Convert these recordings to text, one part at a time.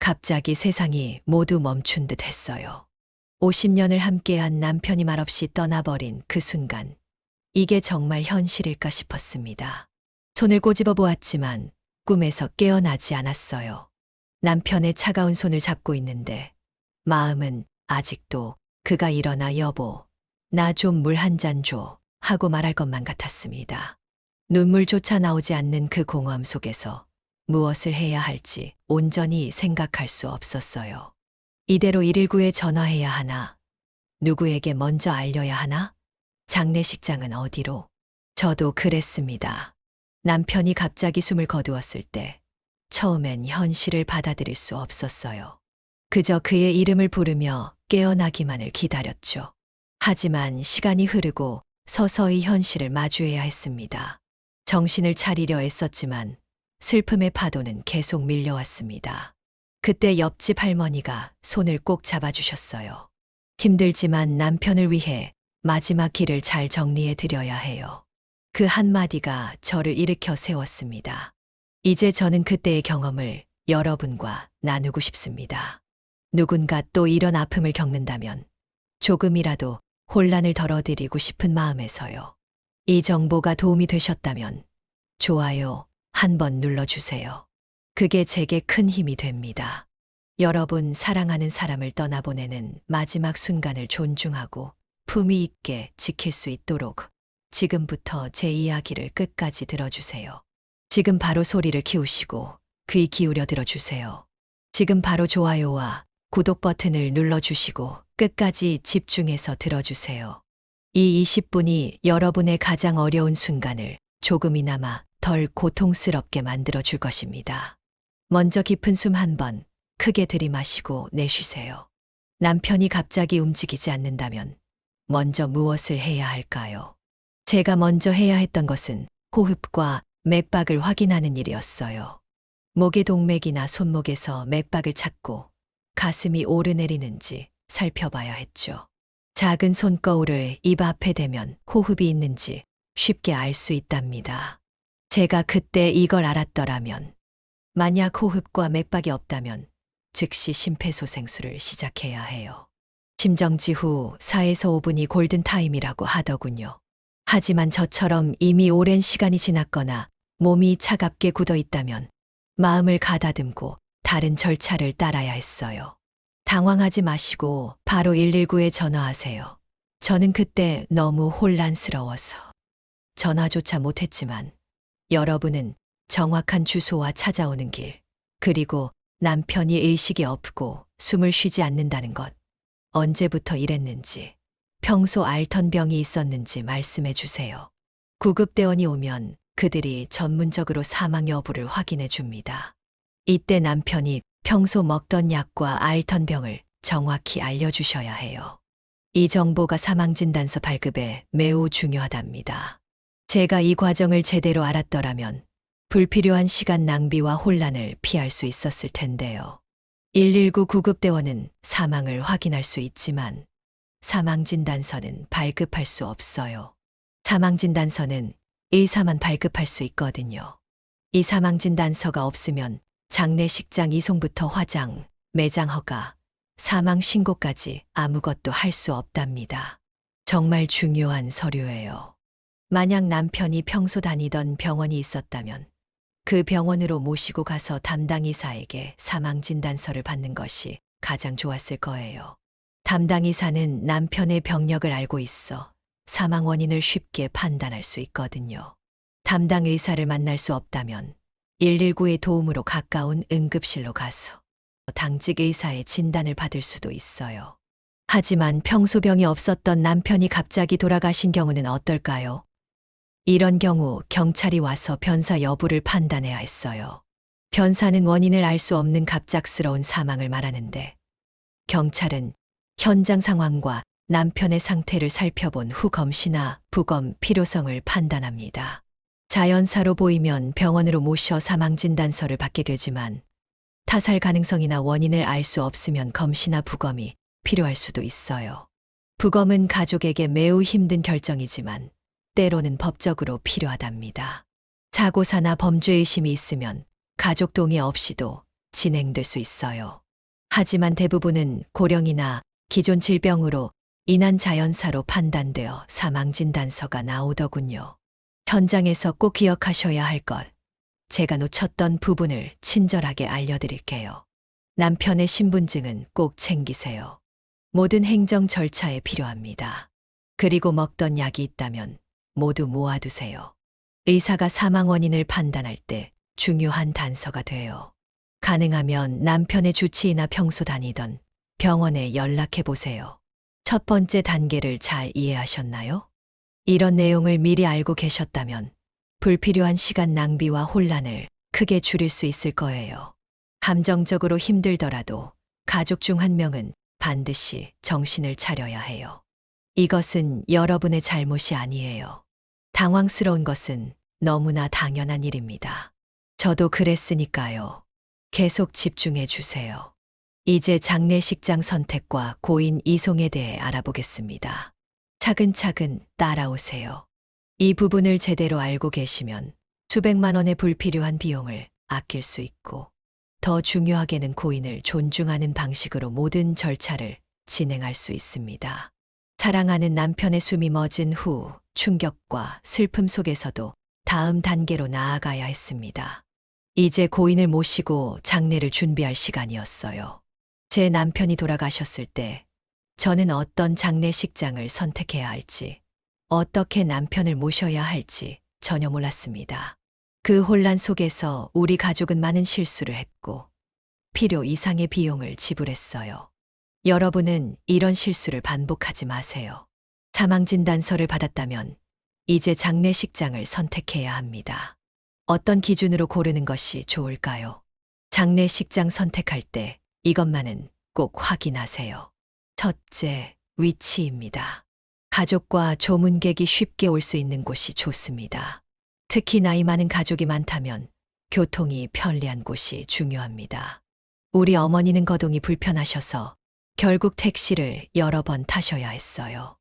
갑자기 세상이 모두 멈춘 듯 했어요. 50년을 함께한 남편이 말없이 떠나버린 그 순간, 이게 정말 현실일까 싶었습니다. 손을 꼬집어 보았지만 꿈에서 깨어나지 않았어요. 남편의 차가운 손을 잡고 있는데 마음은 아직도 그가 일어나 여보, 나 좀 물 한 잔 줘. 하고 말할 것만 같았습니다. 눈물조차 나오지 않는 그 공허함 속에서 무엇을 해야 할지 온전히 생각할 수 없었어요. 이대로 119에 전화해야 하나? 누구에게 먼저 알려야 하나? 장례식장은 어디로? 저도 그랬습니다. 남편이 갑자기 숨을 거두었을 때 처음엔 현실을 받아들일 수 없었어요. 그저 그의 이름을 부르며 깨어나기만을 기다렸죠. 하지만 시간이 흐르고 서서히 현실을 마주해야 했습니다. 정신을 차리려 애썼지만 슬픔의 파도는 계속 밀려왔습니다. 그때 옆집 할머니가 손을 꼭 잡아주셨어요. 힘들지만 남편을 위해 마지막 길을 잘 정리해 드려야 해요. 그 한마디가 저를 일으켜 세웠습니다. 이제 저는 그때의 경험을 여러분과 나누고 싶습니다. 누군가 또 이런 아픔을 겪는다면 조금이라도 혼란을 덜어드리고 싶은 마음에서요. 이 정보가 도움이 되셨다면 좋아요 한 번 눌러주세요. 그게 제게 큰 힘이 됩니다. 여러분 사랑하는 사람을 떠나보내는 마지막 순간을 존중하고 품위 있게 지킬 수 있도록 지금부터 제 이야기를 끝까지 들어주세요. 지금 바로 소리를 키우시고 귀 기울여 들어주세요. 지금 바로 좋아요와 구독 버튼을 눌러주시고 끝까지 집중해서 들어주세요. 이 20분이 여러분의 가장 어려운 순간을 조금이나마 덜 고통스럽게 만들어 줄 것입니다. 먼저 깊은 숨 한 번 크게 들이마시고 내쉬세요. 남편이 갑자기 움직이지 않는다면 먼저 무엇을 해야 할까요? 제가 먼저 해야 했던 것은 호흡과 맥박을 확인하는 일이었어요. 목의 동맥이나 손목에서 맥박을 찾고 가슴이 오르내리는지 살펴봐야 했죠. 작은 손거울을 입 앞에 대면 호흡이 있는지 쉽게 알 수 있답니다. 제가 그때 이걸 알았더라면, 만약 호흡과 맥박이 없다면 즉시 심폐소생술을 시작해야 해요. 심정지 후 4에서 5분이 골든타임이라고 하더군요. 하지만 저처럼 이미 오랜 시간이 지났거나 몸이 차갑게 굳어 있다면 마음을 가다듬고 다른 절차를 따라야 했어요. 당황하지 마시고 바로 119에 전화하세요. 저는 그때 너무 혼란스러워서 전화조차 못했지만 여러분은 정확한 주소와 찾아오는 길, 그리고 남편이 의식이 없고 숨을 쉬지 않는다는 것, 언제부터 이랬는지, 평소 앓던 병이 있었는지 말씀해 주세요. 구급대원이 오면 그들이 전문적으로 사망 여부를 확인해 줍니다. 이때 남편이 평소 먹던 약과 앓던 병을 정확히 알려주셔야 해요. 이 정보가 사망진단서 발급에 매우 중요하답니다. 제가 이 과정을 제대로 알았더라면 불필요한 시간 낭비와 혼란을 피할 수 있었을 텐데요. 119 구급대원은 사망을 확인할 수 있지만 사망진단서는 발급할 수 없어요. 사망진단서는 의사만 발급할 수 있거든요. 이 사망진단서가 없으면 장례식장 이송부터 화장, 매장 허가, 사망 신고까지 아무것도 할 수 없답니다. 정말 중요한 서류예요. 만약 남편이 평소 다니던 병원이 있었다면 그 병원으로 모시고 가서 담당 의사에게 사망 진단서를 받는 것이 가장 좋았을 거예요. 담당 의사는 남편의 병력을 알고 있어 사망 원인을 쉽게 판단할 수 있거든요. 담당 의사를 만날 수 없다면 119의 도움으로 가까운 응급실로 가서 당직 의사의 진단을 받을 수도 있어요. 하지만 평소 병이 없었던 남편이 갑자기 돌아가신 경우는 어떨까요? 이런 경우 경찰이 와서 변사 여부를 판단해야 했어요. 변사는 원인을 알 수 없는 갑작스러운 사망을 말하는데 경찰은 현장 상황과 남편의 상태를 살펴본 후 검시나 부검 필요성을 판단합니다. 자연사로 보이면 병원으로 모셔 사망 진단서를 받게 되지만 타살 가능성이나 원인을 알 수 없으면 검시나 부검이 필요할 수도 있어요. 부검은 가족에게 매우 힘든 결정이지만 때로는 법적으로 필요하답니다. 사고사나 범죄 의심이 있으면 가족 동의 없이도 진행될 수 있어요. 하지만 대부분은 고령이나 기존 질병으로 인한 자연사로 판단되어 사망진단서가 나오더군요. 현장에서 꼭 기억하셔야 할 것. 제가 놓쳤던 부분을 친절하게 알려드릴게요. 남편의 신분증은 꼭 챙기세요. 모든 행정 절차에 필요합니다. 그리고 먹던 약이 있다면 모두 모아두세요. 의사가 사망 원인을 판단할 때 중요한 단서가 돼요. 가능하면 남편의 주치의나 평소 다니던 병원에 연락해 보세요. 첫 번째 단계를 잘 이해하셨나요? 이런 내용을 미리 알고 계셨다면 불필요한 시간 낭비와 혼란을 크게 줄일 수 있을 거예요. 감정적으로 힘들더라도 가족 중 한 명은 반드시 정신을 차려야 해요. 이것은 여러분의 잘못이 아니에요. 당황스러운 것은 너무나 당연한 일입니다. 저도 그랬으니까요. 계속 집중해 주세요. 이제 장례식장 선택과 고인 이송에 대해 알아보겠습니다. 차근차근 따라오세요. 이 부분을 제대로 알고 계시면 수백만 원의 불필요한 비용을 아낄 수 있고 더 중요하게는 고인을 존중하는 방식으로 모든 절차를 진행할 수 있습니다. 사랑하는 남편의 숨이 멎은 후 충격과 슬픔 속에서도 다음 단계로 나아가야 했습니다. 이제 고인을 모시고 장례를 준비할 시간이었어요. 제 남편이 돌아가셨을 때 저는 어떤 장례식장을 선택해야 할지, 어떻게 남편을 모셔야 할지 전혀 몰랐습니다. 그 혼란 속에서 우리 가족은 많은 실수를 했고, 필요 이상의 비용을 지불했어요. 여러분은 이런 실수를 반복하지 마세요. 사망진단서를 받았다면 이제 장례식장을 선택해야 합니다. 어떤 기준으로 고르는 것이 좋을까요? 장례식장 선택할 때 이것만은 꼭 확인하세요. 첫째, 위치입니다. 가족과 조문객이 쉽게 올 수 있는 곳이 좋습니다. 특히 나이 많은 가족이 많다면 교통이 편리한 곳이 중요합니다. 우리 어머니는 거동이 불편하셔서 결국 택시를 여러 번 타셔야 했어요.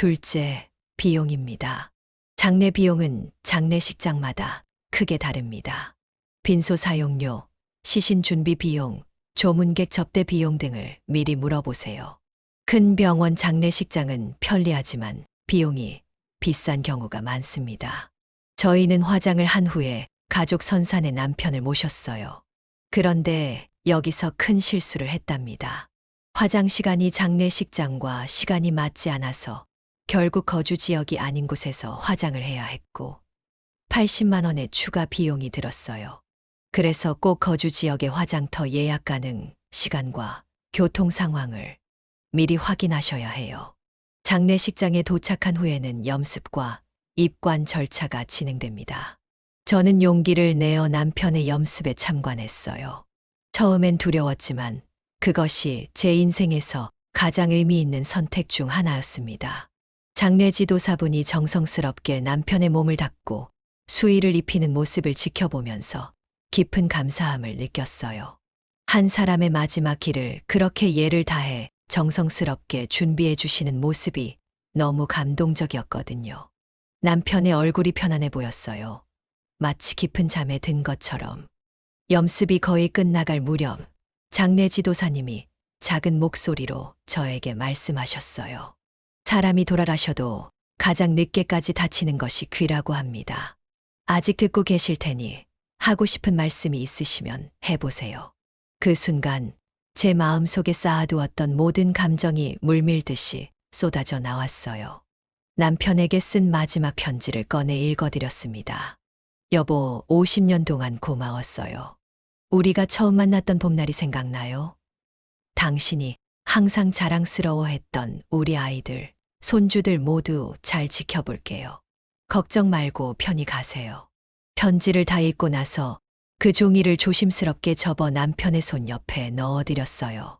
둘째, 비용입니다. 장례 비용은 장례식장마다 크게 다릅니다. 빈소 사용료, 시신 준비 비용, 조문객 접대 비용 등을 미리 물어보세요. 큰 병원 장례식장은 편리하지만 비용이 비싼 경우가 많습니다. 저희는 화장을 한 후에 가족 선산의 남편을 모셨어요. 그런데 여기서 큰 실수를 했답니다. 화장 시간이 장례식장과 시간이 맞지 않아서 결국 거주 지역이 아닌 곳에서 화장을 해야 했고 80만 원의 추가 비용이 들었어요. 그래서 꼭 거주 지역의 화장터 예약 가능 시간과 교통 상황을 미리 확인하셔야 해요. 장례식장에 도착한 후에는 염습과 입관 절차가 진행됩니다. 저는 용기를 내어 남편의 염습에 참관했어요. 처음엔 두려웠지만 그것이 제 인생에서 가장 의미 있는 선택 중 하나였습니다. 장례 지도사분이 정성스럽게 남편의 몸을 닦고 수의를 입히는 모습을 지켜보면서 깊은 감사함을 느꼈어요. 한 사람의 마지막 길을 그렇게 예를 다해 정성스럽게 준비해 주시는 모습이 너무 감동적이었거든요. 남편의 얼굴이 편안해 보였어요. 마치 깊은 잠에 든 것처럼. 염습이 거의 끝나갈 무렵 장례 지도사님이 작은 목소리로 저에게 말씀하셨어요. 사람이 돌아가셔도 가장 늦게까지 다치는 것이 귀라고 합니다. 아직 듣고 계실 테니 하고 싶은 말씀이 있으시면 해보세요. 그 순간 제 마음 속에 쌓아두었던 모든 감정이 물밀듯이 쏟아져 나왔어요. 남편에게 쓴 마지막 편지를 꺼내 읽어드렸습니다. 여보, 50년 동안 고마웠어요. 우리가 처음 만났던 봄날이 생각나요? 당신이 항상 자랑스러워했던 우리 아이들, 손주들 모두 잘 지켜볼게요. 걱정 말고 편히 가세요. 편지를 다 읽고 나서 그 종이를 조심스럽게 접어 남편의 손 옆에 넣어드렸어요.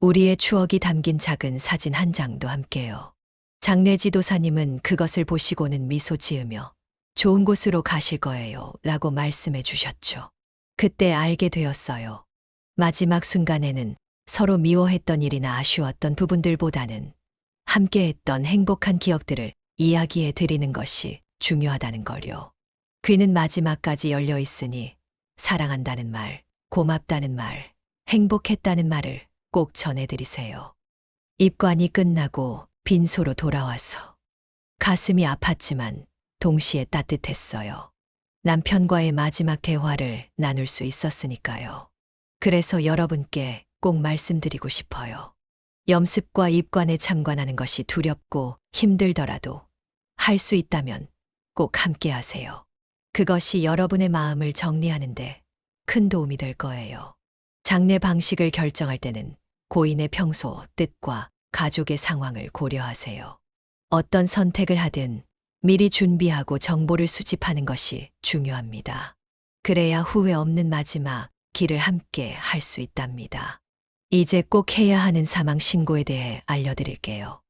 우리의 추억이 담긴 작은 사진 한 장도 함께요. 장례 지도사님은 그것을 보시고는 미소 지으며 좋은 곳으로 가실 거예요 라고 말씀해 주셨죠. 그때 알게 되었어요. 마지막 순간에는 서로 미워했던 일이나 아쉬웠던 부분들보다는 함께했던 행복한 기억들을 이야기해 드리는 것이 중요하다는 걸요. 귀는 마지막까지 열려 있으니 사랑한다는 말 고맙다는 말, 행복했다는 말을 꼭 전해드리세요. 입관이 끝나고 빈소로 돌아와서 가슴이 아팠지만 동시에 따뜻했어요. 남편과의 마지막 대화를 나눌 수 있었으니까요. 그래서 여러분께 꼭 말씀드리고 싶어요. 염습과 입관에 참관하는 것이 두렵고 힘들더라도 할 수 있다면 꼭 함께 하세요. 그것이 여러분의 마음을 정리하는데 큰 도움이 될 거예요. 장례 방식을 결정할 때는 고인의 평소 뜻과 가족의 상황을 고려하세요. 어떤 선택을 하든 미리 준비하고 정보를 수집하는 것이 중요합니다. 그래야 후회 없는 마지막 길을 함께 할 수 있답니다. 이제 꼭 해야 하는 사망 신고에 대해 알려드릴게요.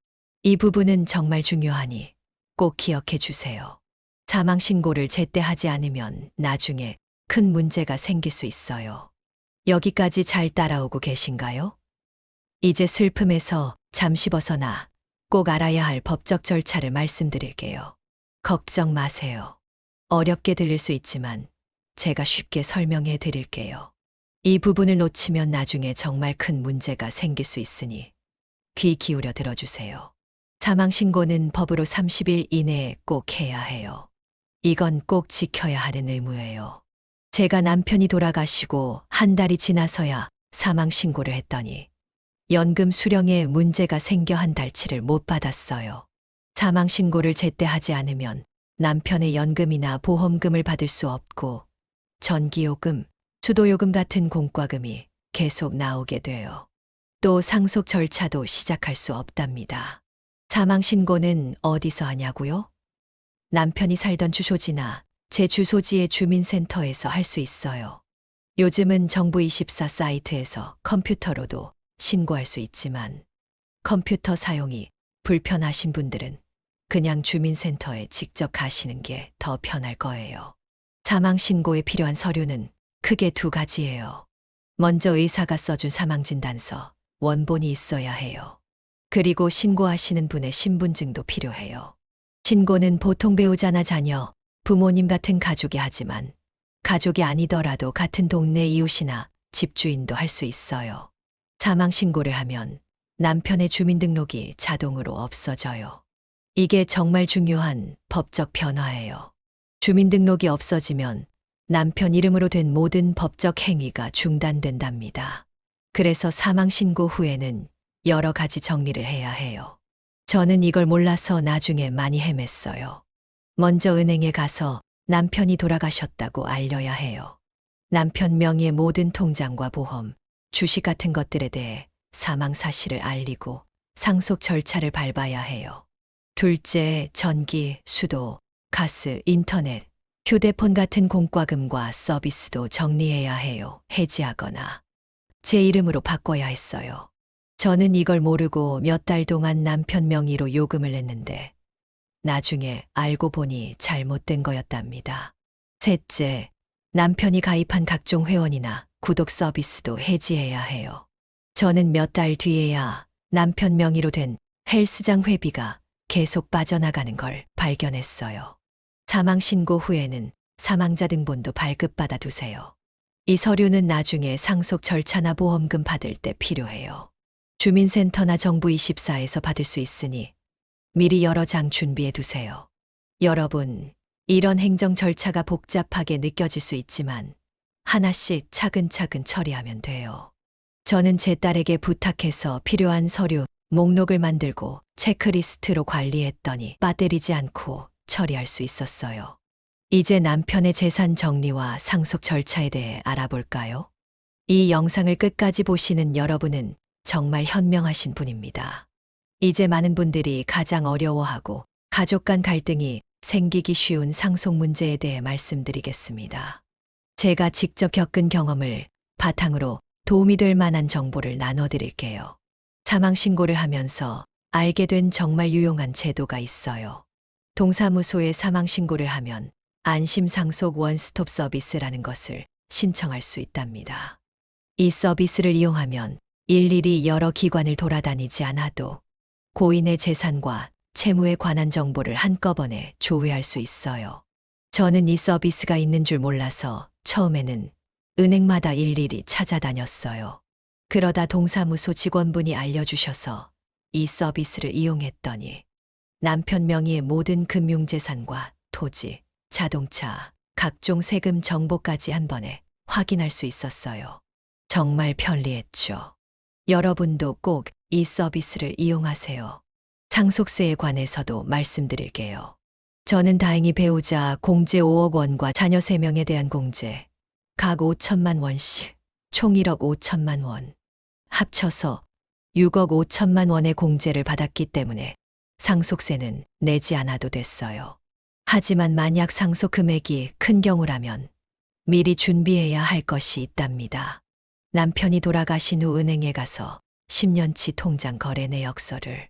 이 부분은 정말 중요하니 꼭 기억해 주세요. 사망 신고를 제때 하지 않으면 나중에 큰 문제가 생길 수 있어요. 여기까지 잘 따라오고 계신가요? 이제 슬픔에서 잠시 벗어나 꼭 알아야 할 법적 절차를 말씀드릴게요. 걱정 마세요. 어렵게 들릴 수 있지만 제가 쉽게 설명해 드릴게요. 이 부분을 놓치면 나중에 정말 큰 문제가 생길 수 있으니 귀 기울여 들어주세요. 사망신고는 법으로 30일 이내에 꼭 해야 해요. 이건 꼭 지켜야 하는 의무예요. 제가 남편이 돌아가시고 한 달이 지나서야 사망신고를 했더니 연금 수령에 문제가 생겨 한 달치를 못 받았어요. 사망신고를 제때 하지 않으면 남편의 연금이나 보험금을 받을 수 없고 전기요금, 수도요금 같은 공과금이 계속 나오게 돼요. 또 상속 절차도 시작할 수 없답니다. 사망신고는 어디서 하냐고요? 남편이 살던 주소지나 제 주소지의 주민센터에서 할 수 있어요. 요즘은 정부24 사이트에서 컴퓨터로도 신고할 수 있지만 컴퓨터 사용이 불편하신 분들은 그냥 주민센터에 직접 가시는 게 더 편할 거예요. 사망신고에 필요한 서류는 크게 두 가지예요. 먼저 의사가 써준 사망진단서, 원본이 있어야 해요. 그리고 신고하시는 분의 신분증도 필요해요. 신고는 보통 배우자나 자녀, 부모님 같은 가족이 하지만 가족이 아니더라도 같은 동네 이웃이나 집주인도 할 수 있어요. 사망 신고를 하면 남편의 주민등록이 자동으로 없어져요. 이게 정말 중요한 법적 변화예요. 주민등록이 없어지면 남편 이름으로 된 모든 법적 행위가 중단된답니다. 그래서 사망 신고 후에는 여러 가지 정리를 해야 해요. 저는 이걸 몰라서 나중에 많이 헤맸어요. 먼저 은행에 가서 남편이 돌아가셨다고 알려야 해요. 남편 명의의 모든 통장과 보험, 주식 같은 것들에 대해 사망 사실을 알리고 상속 절차를 밟아야 해요. 둘째, 전기, 수도, 가스, 인터넷, 휴대폰 같은 공과금과 서비스도 정리해야 해요. 해지하거나 제 이름으로 바꿔야 했어요. 저는 이걸 모르고 몇 달 동안 남편 명의로 요금을 냈는데 나중에 알고 보니 잘못된 거였답니다. 셋째, 남편이 가입한 각종 회원이나 구독 서비스도 해지해야 해요. 저는 몇 달 뒤에야 남편 명의로 된 헬스장 회비가 계속 빠져나가는 걸 발견했어요. 사망 신고 후에는 사망자 등본도 발급받아 두세요. 이 서류는 나중에 상속 절차나 보험금 받을 때 필요해요. 주민센터나 정부 24에서 받을 수 있으니 미리 여러 장 준비해 두세요. 여러분, 이런 행정 절차가 복잡하게 느껴질 수 있지만 하나씩 차근차근 처리하면 돼요. 저는 제 딸에게 부탁해서 필요한 서류 목록을 만들고 체크리스트로 관리했더니 빠뜨리지 않고 처리할 수 있었어요. 이제 남편의 재산 정리와 상속 절차에 대해 알아볼까요? 이 영상을 끝까지 보시는 여러분은 정말 현명하신 분입니다. 이제 많은 분들이 가장 어려워하고 가족 간 갈등이 생기기 쉬운 상속 문제에 대해 말씀드리겠습니다. 제가 직접 겪은 경험을 바탕으로 도움이 될 만한 정보를 나눠드릴게요. 사망신고를 하면서 알게 된 정말 유용한 제도가 있어요. 동사무소에 사망신고를 하면 안심상속 원스톱 서비스라는 것을 신청할 수 있답니다. 이 서비스를 이용하면 일일이 여러 기관을 돌아다니지 않아도 고인의 재산과 채무에 관한 정보를 한꺼번에 조회할 수 있어요. 저는 이 서비스가 있는 줄 몰라서 처음에는 은행마다 일일이 찾아다녔어요. 그러다 동사무소 직원분이 알려주셔서 이 서비스를 이용했더니 남편 명의의 모든 금융재산과 토지, 자동차, 각종 세금 정보까지 한 번에 확인할 수 있었어요. 정말 편리했죠. 여러분도 꼭 이 서비스를 이용하세요. 상속세에 관해서도 말씀드릴게요. 저는 다행히 배우자 공제 5억 원과 자녀 3명에 대한 공제, 각 5천만 원씩, 총 1억 5천만 원. 합쳐서 6억 5천만 원의 공제를 받았기 때문에 상속세는 내지 않아도 됐어요. 하지만 만약 상속 금액이 큰 경우라면 미리 준비해야 할 것이 있답니다. 남편이 돌아가신 후 은행에 가서 10년치 통장 거래 내역서를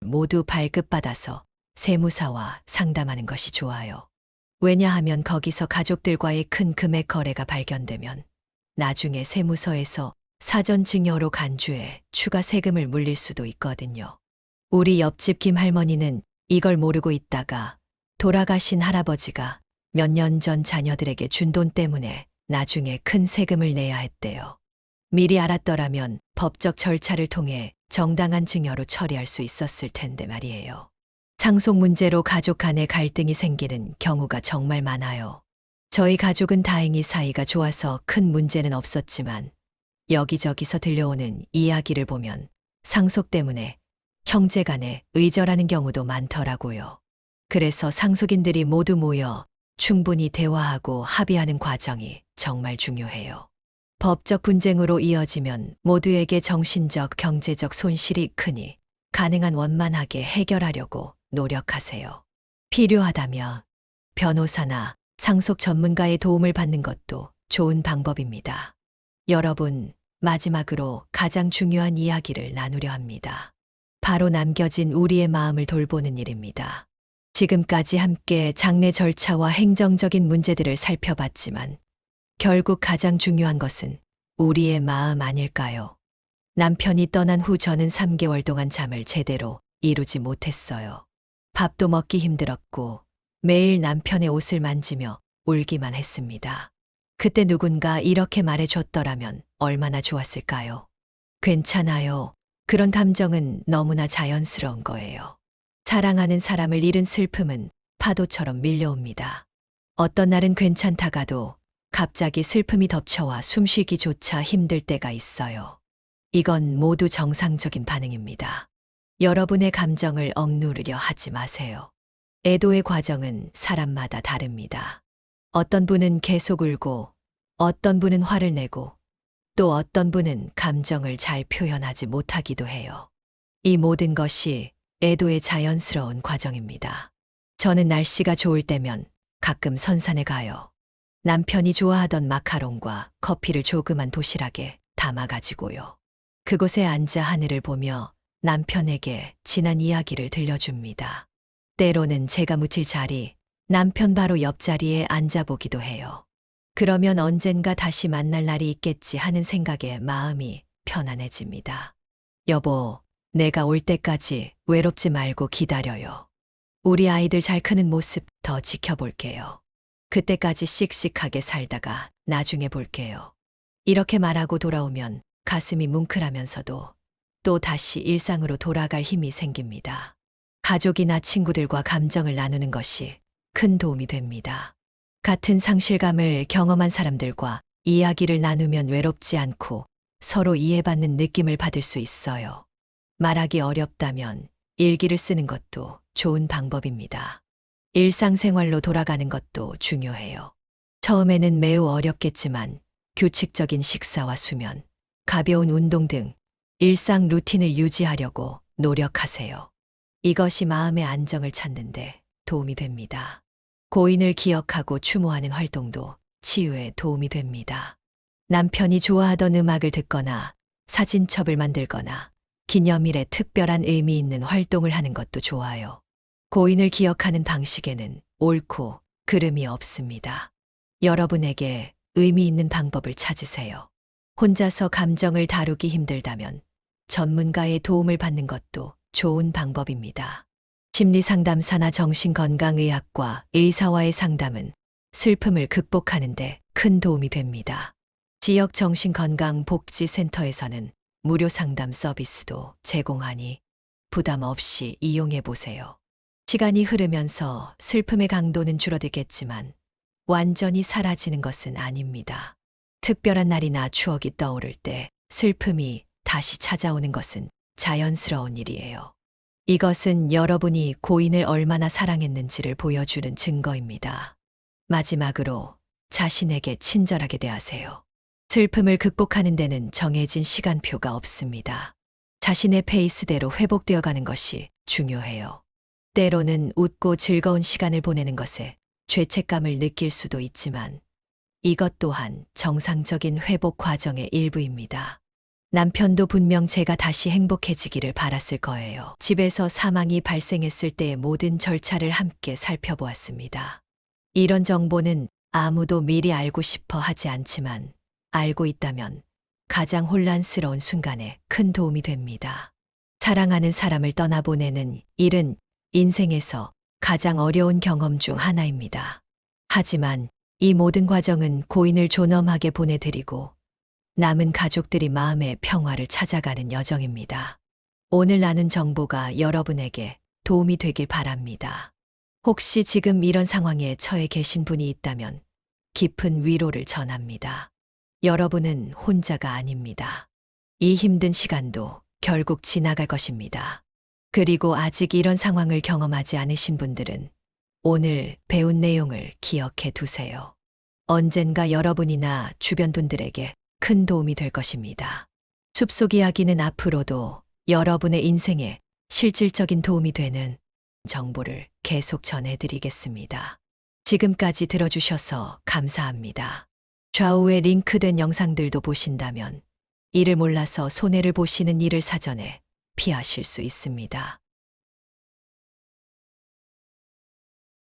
모두 발급받아서 세무사와 상담하는 것이 좋아요. 왜냐하면 거기서 가족들과의 큰 금액 거래가 발견되면 나중에 세무서에서 사전 증여로 간주해 추가 세금을 물릴 수도 있거든요. 우리 옆집 김 할머니는 이걸 모르고 있다가 돌아가신 할아버지가 몇 년 전 자녀들에게 준 돈 때문에 나중에 큰 세금을 내야 했대요. 미리 알았더라면 법적 절차를 통해 정당한 증여로 처리할 수 있었을 텐데 말이에요. 상속 문제로 가족 간에 갈등이 생기는 경우가 정말 많아요. 저희 가족은 다행히 사이가 좋아서 큰 문제는 없었지만 여기저기서 들려오는 이야기를 보면 상속 때문에 형제 간에 의절하는 경우도 많더라고요. 그래서 상속인들이 모두 모여 충분히 대화하고 합의하는 과정이 정말 중요해요. 법적 분쟁으로 이어지면 모두에게 정신적, 경제적 손실이 크니 가능한 원만하게 해결하려고 노력하세요. 필요하다면 변호사나 상속 전문가의 도움을 받는 것도 좋은 방법입니다. 여러분, 마지막으로 가장 중요한 이야기를 나누려 합니다. 바로 남겨진 우리의 마음을 돌보는 일입니다. 지금까지 함께 장례 절차와 행정적인 문제들을 살펴봤지만 결국 가장 중요한 것은 우리의 마음 아닐까요? 남편이 떠난 후 저는 3개월 동안 잠을 제대로 이루지 못했어요. 밥도 먹기 힘들었고 매일 남편의 옷을 만지며 울기만 했습니다. 그때 누군가 이렇게 말해줬더라면 얼마나 좋았을까요? 괜찮아요. 그런 감정은 너무나 자연스러운 거예요. 사랑하는 사람을 잃은 슬픔은 파도처럼 밀려옵니다. 어떤 날은 괜찮다가도 갑자기 슬픔이 덮쳐와 숨쉬기조차 힘들 때가 있어요. 이건 모두 정상적인 반응입니다. 여러분의 감정을 억누르려 하지 마세요. 애도의 과정은 사람마다 다릅니다. 어떤 분은 계속 울고, 어떤 분은 화를 내고, 또 어떤 분은 감정을 잘 표현하지 못하기도 해요. 이 모든 것이 애도의 자연스러운 과정입니다. 저는 날씨가 좋을 때면 가끔 선산에 가요. 남편이 좋아하던 마카롱과 커피를 조그만 도시락에 담아가지고요. 그곳에 앉아 하늘을 보며 남편에게 지난 이야기를 들려줍니다. 때로는 제가 묻힐 자리, 남편 바로 옆자리에 앉아보기도 해요. 그러면 언젠가 다시 만날 날이 있겠지 하는 생각에 마음이 편안해집니다. 여보, 내가 올 때까지 외롭지 말고 기다려요. 우리 아이들 잘 크는 모습 더 지켜볼게요. 그때까지 씩씩하게 살다가 나중에 볼게요. 이렇게 말하고 돌아오면 가슴이 뭉클하면서도 또 다시 일상으로 돌아갈 힘이 생깁니다. 가족이나 친구들과 감정을 나누는 것이 큰 도움이 됩니다. 같은 상실감을 경험한 사람들과 이야기를 나누면 외롭지 않고 서로 이해받는 느낌을 받을 수 있어요. 말하기 어렵다면 일기를 쓰는 것도 좋은 방법입니다. 일상생활로 돌아가는 것도 중요해요. 처음에는 매우 어렵겠지만 규칙적인 식사와 수면, 가벼운 운동 등 일상 루틴을 유지하려고 노력하세요. 이것이 마음의 안정을 찾는데 도움이 됩니다. 고인을 기억하고 추모하는 활동도 치유에 도움이 됩니다. 남편이 좋아하던 음악을 듣거나 사진첩을 만들거나 기념일에 특별한 의미 있는 활동을 하는 것도 좋아요. 고인을 기억하는 방식에는 옳고 그름이 없습니다. 여러분에게 의미 있는 방법을 찾으세요. 혼자서 감정을 다루기 힘들다면 전문가의 도움을 받는 것도 좋은 방법입니다. 심리상담사나 정신건강의학과 의사와의 상담은 슬픔을 극복하는데 큰 도움이 됩니다. 지역 정신건강복지센터에서는 무료 상담 서비스도 제공하니 부담 없이 이용해 보세요. 시간이 흐르면서 슬픔의 강도는 줄어들겠지만 완전히 사라지는 것은 아닙니다. 특별한 날이나 추억이 떠오를 때 슬픔이 다시 찾아오는 것은 자연스러운 일이에요. 이것은 여러분이 고인을 얼마나 사랑했는지를 보여주는 증거입니다. 마지막으로 자신에게 친절하게 대하세요. 슬픔을 극복하는 데는 정해진 시간표가 없습니다. 자신의 페이스대로 회복되어 가는 것이 중요해요. 때로는 웃고 즐거운 시간을 보내는 것에 죄책감을 느낄 수도 있지만 이것 또한 정상적인 회복 과정의 일부입니다. 남편도 분명 제가 다시 행복해지기를 바랐을 거예요. 집에서 사망이 발생했을 때의 모든 절차를 함께 살펴보았습니다. 이런 정보는 아무도 미리 알고 싶어 하지 않지만 알고 있다면 가장 혼란스러운 순간에 큰 도움이 됩니다. 사랑하는 사람을 떠나보내는 일은 인생에서 가장 어려운 경험 중 하나입니다. 하지만 이 모든 과정은 고인을 존엄하게 보내드리고 남은 가족들이 마음의 평화를 찾아가는 여정입니다. 오늘 나눈 정보가 여러분에게 도움이 되길 바랍니다. 혹시 지금 이런 상황에 처해 계신 분이 있다면 깊은 위로를 전합니다. 여러분은 혼자가 아닙니다. 이 힘든 시간도 결국 지나갈 것입니다. 그리고 아직 이런 상황을 경험하지 않으신 분들은 오늘 배운 내용을 기억해 두세요. 언젠가 여러분이나 주변 분들에게 큰 도움이 될 것입니다. 숲속 이야기는 앞으로도 여러분의 인생에 실질적인 도움이 되는 정보를 계속 전해드리겠습니다. 지금까지 들어주셔서 감사합니다. 좌우에 링크된 영상들도 보신다면 이를 몰라서 손해를 보시는 일을 사전에 피하실 수 있습니다.